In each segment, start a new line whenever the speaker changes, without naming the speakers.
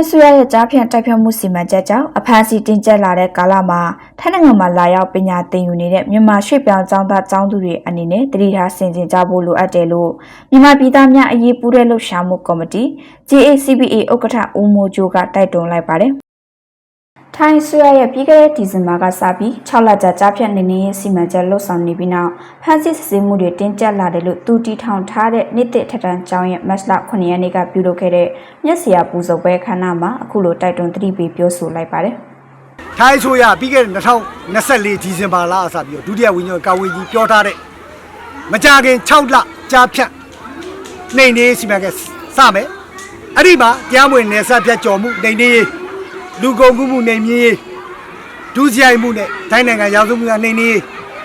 င်းဆူရရဲ့ကြားဖြန့်တိုက်ဖြတ်မှုစီမံချက်ကြောင့်အဖမ်းဆီးတင်ကျပ်လာတဲ့ကာလမှာထိုင်းနိုင်ငံမှာလာရောက်ပညာသင်ယူနေတဲ့မြန်မာရွှေ့ပြောင်းကျောင်းသားကျောင်းသူတွေအနေနဲ့တတိထားဆင်ခြင်ကြဖို့လိုအပ်တယ်လို့မြန်မာပြည်သားများအရေးပူးတဲ့လှုပ်ရှားမှုကော်မတီ JACBA ဥက္ကဋ္ဌဦးမိုးကျိုးကတိုက်တွန်းလိုက်ပါတယ်။ ထိုင်းဆူရရဲ့ပြီးခဲ့တဲ့ဒီဇင်ဘာကစပြီး6လကြာကြားဖြတ်နေနေရေးစီမံချက်လှုပ်ဆောင်နေပြီးနောက်ဖမ်းဆီးစစ်ဆေးမှုတွေတင်းကျပ်လာတယ်လို့သူတီထောင်ထားတဲ့နေ့တစ်ထက်တန်းကျောင်းရဲ့မတ်လ9ရက်နေ့ကပြုလုပ်ခဲ့တဲ့မျက်စရာပူဇော်ပွဲခမ်းနားမှာအခုလိုတိုက်တွန်းသတိပေးပြောဆိုလိုက်ပါတယ်။
ထိုင်းဆိုရပြီးခဲ့တဲ့2024ဒီဇင်ဘာလအစပြီးတော့ဒုတိယဝန်ကြီးကာဝေးကြီးပြောထားတဲ့မကြခင်6လကြာဖြတ်နှိမ်နေစီမံခဲ့စမယ်အဲ့ဒီမှာတရားမဝင်နေဆက်ပြတ်ကြော်မှုနှိမ်နေရေး လူကုန်ကူးမှုနှိမ်မြင်းရေးဒုစရိုက်မှုနဲ့တိုင်းနိုင်ငံရောက်စုမှုကနှိမ်နေရေး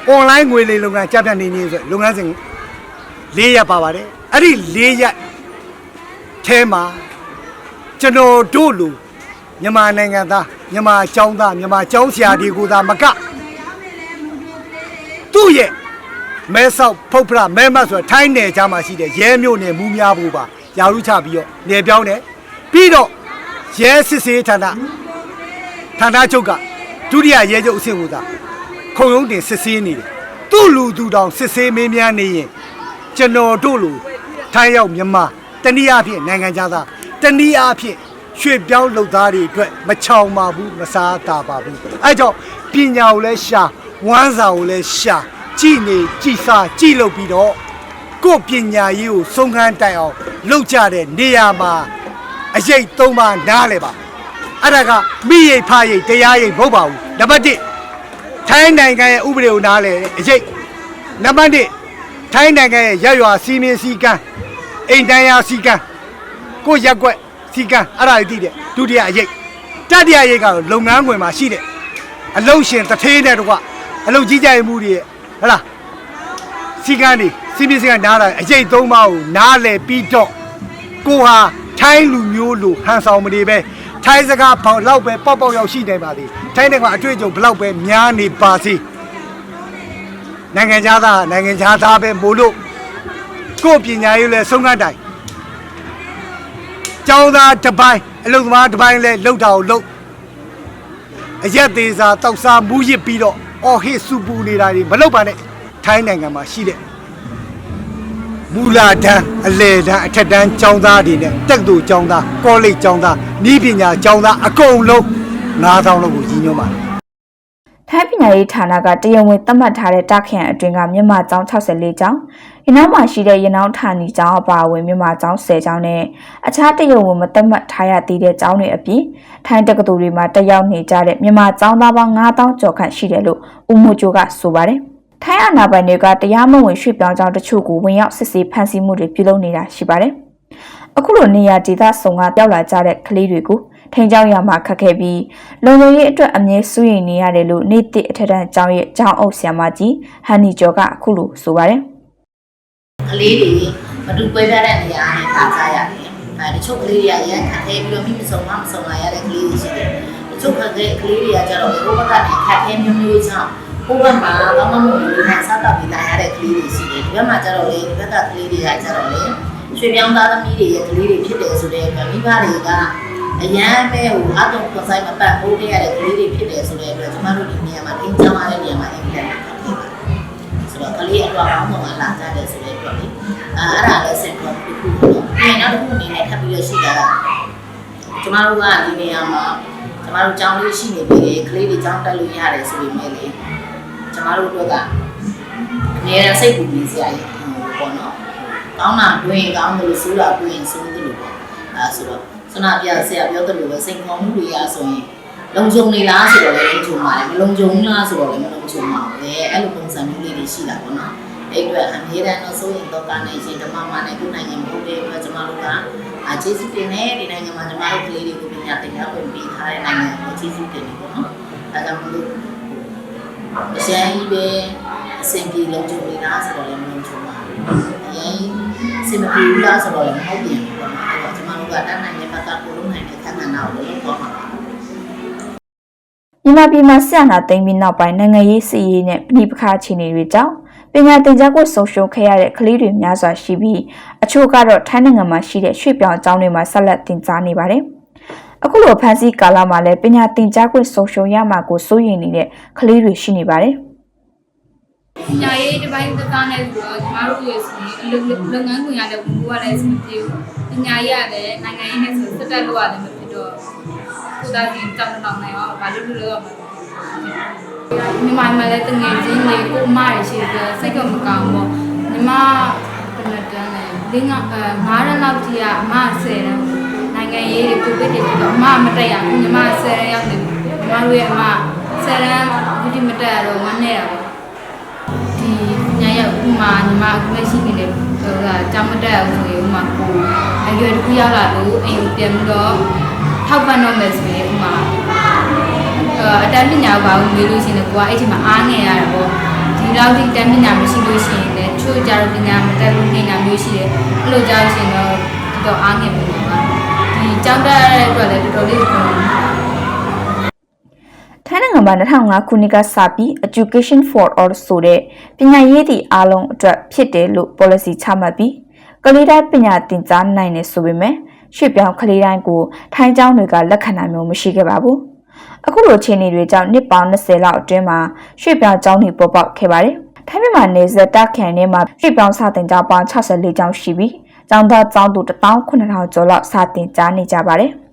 အွန်လိုင်းငွေလိမ်လုပ်ငန်းကြာဖြတ်နှိမ်နေရေးဆိုလုပ်ငန်းစဉ်၄ရက်ပါပါတယ်အဲ့ဒီ၄ရက်ထဲမှာကျွန်တော်တို့လူမြန်မာနိုင်ငံသားမြန်မာចောင်းသားမြန်မာចောင်းဆရာတွေကိုသာမကသူ့ရဲ့မဲဆောက်ဖုတ်ဖရမဲမတ်ဆိုထိုင်းနယ်ကြားမှာရှိတဲ့ရဲမျိုးနယ်မူများဖို့ပါယာရုချပြီးတော့နေပြောင်းတယ်ပြီးတော့ရဲစစ်စေးဌာန ဌာနချုပ်ကဒုတိယရဲချုပ်အဆင့်ကိုသာခုံရုံးတင်စစ်ဆေးနေတယ်သူ့လူသူတောင်စစ်ဆေးမင်းများနေရင်ကျွန်တော်တို့လူထိုင်းရောက်မြန်မာတနည်းအားဖြင့်နိုင်ငံသားတနည်းအားဖြင့်ရွှေ့ပြောင်းလုပ်သားတွေအတွက်မချောင်ပါဘူးမစားတာပါဘူးအဲကြောင့်ပညာကိုလည်းရှာဝမ်းစာကိုလည်းရှာကြည်နေကြည်စားကြည်လုပ်ပြီးတော့ကိုယ့်ပညာရေးကိုဆုံးခန်းတိုင်အောင်လုပ်ကြတဲ့နေရာမှာအရေးသုံးပါနားလဲပါ အဲ့ဒါကမိရိတ်ဖရိတ်တရားရိတ်မဟုတ်ပါဘူးနံပါတ်1ထိုင်းနိုင်ငံရဲ့ဥပဒေကိုနားလဲအရေးနံပါတ်2ထိုင်းနိုင်ငံရဲ့ရရွာစီမင်းစည်းကမ်းအိမ်တန်းရာစည်းကမ်းကိုယ့်ရက်ွက်စီကံအဲ့ဒါကြီးတည်တယ်ဒုတိယအရေးတတိယအရေးကတော့လုပ်ငန်းခွင်မှာရှိတယ်အလုံရှင်တထေးတဲ့တော့ကအလုံကြီးကြိုင်မှုတွေရဲ့ဟဟလားစီကံနေစီမင်းစီကံနားလာအရေးသုံးပါးကိုနားလဲပြီးတော့ကိုဟာထိုင်းလူမျိုးလူဟန်ဆောင်မနေပဲ ထိုင်းစကားပေါက်လောက်ပဲပေါက်ပေါက်ရောက်ရှိနေပါသေးထိုင်းနိုင်ငံအတွေ့အကြုံဘလောက်ပဲများနေပါစေနိုင်ငံသားနိုင်ငံသားပဲမို့လို့ကိုယ့်ပညာရေးလဲဆုံးခန်းတိုင်ကျောင်းသားတစ်ပိုင်းအလုပ်သမားတစ်ပိုင်းလဲလှုပ်တာကိုလှုပ်အရက်သေးစာတောက်စားမူးရစ်ပြီးတော့အော်ဟစ်စူပူနေတာတွေမလှုပ်ပါနဲ့ထိုင်းနိုင်ငံမှာရှိတဲ့ မူလာတန်းအလေတန်းအထက်တန်းကျောင်းသားတွေနဲ့တက်တူကျောင်းသားကောလိပ်ကျောင်းသားဤပညာကျောင်းသားအကုန်လုံး9000လောက်ကိုကြီးညွှန်းပါတယ်
ထိုင်းပညာရေးဌာနကတရားဝင်သတ်မှတ်ထားတဲ့တာခရိုင်အတွင်းကမြန်မာကျောင်း64ကျောင်းရနောင်းမှာရှိတဲ့ရနောင်းဌာနီကျောင်းအပါအဝင်မြန်မာကျောင်း10ကျောင်းနဲ့အခြားတရားဝင်မသတ်မှတ်ထားရသေးတဲ့ကျောင်းတွေအပြင်ထိုင်းတက္ကသိုလ်တွေမှာတက်ရောက်နေကြတဲ့မြန်မာကျောင်းသားပေါင်း9000ကျော်ခန့်ရှိတယ်လို့ဦးမိုးချိုကဆိုပါတယ်။ ထိုင်းအာဏာပိုင်တွေကတရားမဝင်ရွှေ့ပြောင်းကျောင်းတချို့ကိုဝင်ရောက်စစ်ဆေးဖမ်းဆီးမှုတွေပြုလုပ်နေတာရှိပါတယ်။အခုလိုနေရာဒေသစုံကတောက်လာကြတဲ့ကလေးတွေကိုထိန်ကြောင်းရမှာခက်ခဲပြီးလုံခြုံရေးအတွက်အမြဲစိုးရိမ်နေရတယ်လို့နေ့တစ်အထက်တန်းကျောင်းရဲ့ကျောင်းအုပ်ဆရာမကြီးဟန်နီကျော်ကအခုလိုဆိုပါတယ်
ကလေးတွေမတူပွဲပြတဲ့နေရာနဲ့ခါစားရတယ်။အဲတချို့ကလေးတွေကရန်ခတ်သေးပြီးတော့မိမစုံမမစုံလာရတဲ့ကလေးတွေရှိတယ်။တချို့ခက်တဲ့ကလေးတွေကကျတော့ဘိုးဘက်ကနေခတ်သေးမျိုးမျိုးကြောင့် ဘိုးဘက်မှာကောင်းကောင်းမွန်မွန်နေနိုင်စားတော့ပြီးလာရတဲ့ကလေးတွေရှိတယ်။ဒီဘက်မှာကျတော့လေဒီဘက်ကကလေးတွေကကျတော့လေရွှေပြောင်းသားသမီးတွေရဲ့ကလေးတွေဖြစ်တယ်ဆိုတဲ့အတွက်မိဘတွေကအရန်ပဲဟိုအတုံခွန်ဆိုင်မပတ်ဘိုးတရတဲ့ကလေးတွေဖြစ်တယ်ဆိုတဲ့အတွက်ကျမတို့ဒီနေရာမှာထိန်းချောင်းရတဲ့နေရာမှာအင်ပြန်တယ်ဆိုတော့ကလေးအတော့အောင်တော့လာကြတယ်ဆိုတဲ့အတွက်လေအဲအဲ့ဒါလည်းစင်ပေါ်တစ်ခုပေါ့။ဒီနောက်တစ်ခုအနေနဲ့ထပ်ပြီးရရှိတာကကျမတို့ကဒီနေရာမှာကျမတို့ကျောင်းလေးရှိနေပြီလေကလေးတွေကျောင်းတက်လို့ရတယ်ဆိုပေမဲ့လေ ကျမတို့တို့ကအများရစိတ်ပူပြီးစရာရပေါ့နော်။ကောင်းတာတွင်ကောင်းတယ်လို့ဆိုးတာတွင်ဆိုးတယ်လို့ပေါ့။အဲဆိုတော့စနာပြဆရာပြောတယ်လို့ပဲစိတ်ခေါ်မှုတွေရဆိုရင်လုံခြုံနေလားဆိုတော့လည်းလုံခြုံပါတယ်မလုံခြုံလားဆိုတော့လည်းမလုံခြုံပါဘူးလေအဲ့လိုပုံစံမျိုးလေးတွေရှိတာပေါ့နော်အဲ့အတွက်အမြဲတမ်းတော့စိုးရင်တော့ကနေရှင်ဓမ္မမနဲ့ကိုနိုင်ငံမဟုတ်တဲ့အတွက်ကျမတို့ကအကျေးဇူးတင်နေဒီနိုင်ငံမှာကျမတို့ကလေးတွေကိုပညာသင်ကြားဝင်ပေးထားတဲ့နိုင်ငံကိုကျေးဇူးတင်နေပေါ့နော်အဲဒါကြောင့်မလို့ အရှမ်းကြီးပဲအဆင်ပြေလုံခြုံနေလားဆိုတော့လည်းမလုံခြုံပါဘူးအရင်စင်မပြေဘူးလားဆိုတော့လည်းမဟုတ်ပြန်ဘူးပေါ့နော်အဲ့တော့ကျမတို့ကတန်းနိုင်တဲ့ဘက်ကကိုလုံးနိုင်တဲ့ခက်ခဏနာကိုလည်းလုပ်သွားမှာပါ
မြန်မာပြည်မှာဆရာနာသိမ်းပြီးနောက်ပိုင်းနိုင်ငံရေးစီးရေးနဲ့ပြည်ပခါအခြေအနေတွေကြောင့်ပညာသင်ကြားခွင့်ဆုံးရှုံးခဲ့ရတဲ့ကလေးတွေများစွာရှိပြီးအချို့ကတော့ထိုင်းနိုင်ငံမှာရှိတဲ့ရွှေ့ပြောင်းကျောင်းတွေမှာဆက်လက်သင်ကြားနေပါတယ်။ အခုလိုဖန်စီကာလမှာလည်းပညာသင်ကြားခွင့်ဆုံးရှုံးရမှာကိုစိုးရိမ်နေတဲ့ကလေးတွေရှိနေပါတယ်
ပညာရေးတစ်ပိုင်းတစ်သားနဲ့ဆိုတော့ကျမတို့ရဲ့ဆိုရင်အလုပ်လုပ်ငန်းခွင်ရတဲ့ဝန်ကိုရလည်းအဆင်မပြေဘူးပညာရေးရတယ်နိုင်ငံရေးနဲ့ဆိုစက်တက်လို့ရတယ်မဖြစ်တော့ကိုသားချင်းတောင်းတောင်းနိုင်အောင်ဘာလို့လို့လောက်မှာညီမမလည်းတငယ်ချင်းလေးကိုမရရှိတယ်စိတ်ကမကောင်းဘူးညီမဘယ်နဲ့တန်းလဲလင်းကအဲ9ရက်လောက်ကြီးကအမ10တန်း နိုင်ငံရေးတွေကိုဗစ်တွေဖြစ်တော့အမမတက်ရဘူးညီမ10ရက်ရောက်နေပြီညီမတို့ရဲ့အမ10တန်းဒီတိမတက်ရတော့ဝမ်းနေတာပေါ့ဒီညရောက်ဥမာညီမအခုလက်ရှိနေတဲ့ဟိုကကြောင်မတက်အောင်ဆိုရင်ဥမာကိုအရွယ်တစ်ခုရောက်လာလို့အိမ်ကိုပြန်ပြီးတော့ထောက်ပံ့တော့မယ်ဆိုရင်ဥမာအဲအတန်းပညာဘာလို့မေးလို့ရှိရင်ကိုကအဲ့ဒီမှာအားငယ်ရတာပေါ့ဒီလောက်ဒီတန်းပညာမရှိလို့ရှိရင်လည်းချို့ကြတော့ပညာမတက်လို့နေတာမျိုးရှိတယ်အဲ့လိုကြောက်ရှင်တော့တော်တော်အားငယ်ပြီပါဒီ ကြောင်တက်ရတဲ့အတွက်လည်းတော်တော်လေးကို
ထိုင်းနိုင်ငံမှာ2005ခုနှစ်ကစပြီး Education for All ဆိုတဲ့ပညာရေးသည့်အားလုံးအတွက်ဖြစ်တယ်လို့ policy ချမှတ်ပြီးကလေးတိုင်းပညာသင်ကြားနိုင်တယ်ဆိုပေမဲ့ရွှေ့ပြောင်းကလေးတိုင်းကိုထိုင်းကျောင်းတွေကလက်ခံနိုင်မျိုးမရှိခဲ့ပါဘူး။အခုလိုအခြေအနေတွေကြောင့်နှစ်ပေါင်း20လောက်အတွင်းမှာရွှေ့ပြောင်းကျောင်းတွေပေါ်ပေါက်ခဲ့ပါတယ်။ထိုင်းမြန်မာနယ်စပ်တပ်ခန်ထဲမှာရွှေ့ပြောင်းစာသင်ကျောင်းပေါင်း64ကျောင်းရှိပြီး ကျောင်းသားကျောင်းသူ18000ကျော်လောက်စာသင်ကြားနေကြပါတယ်။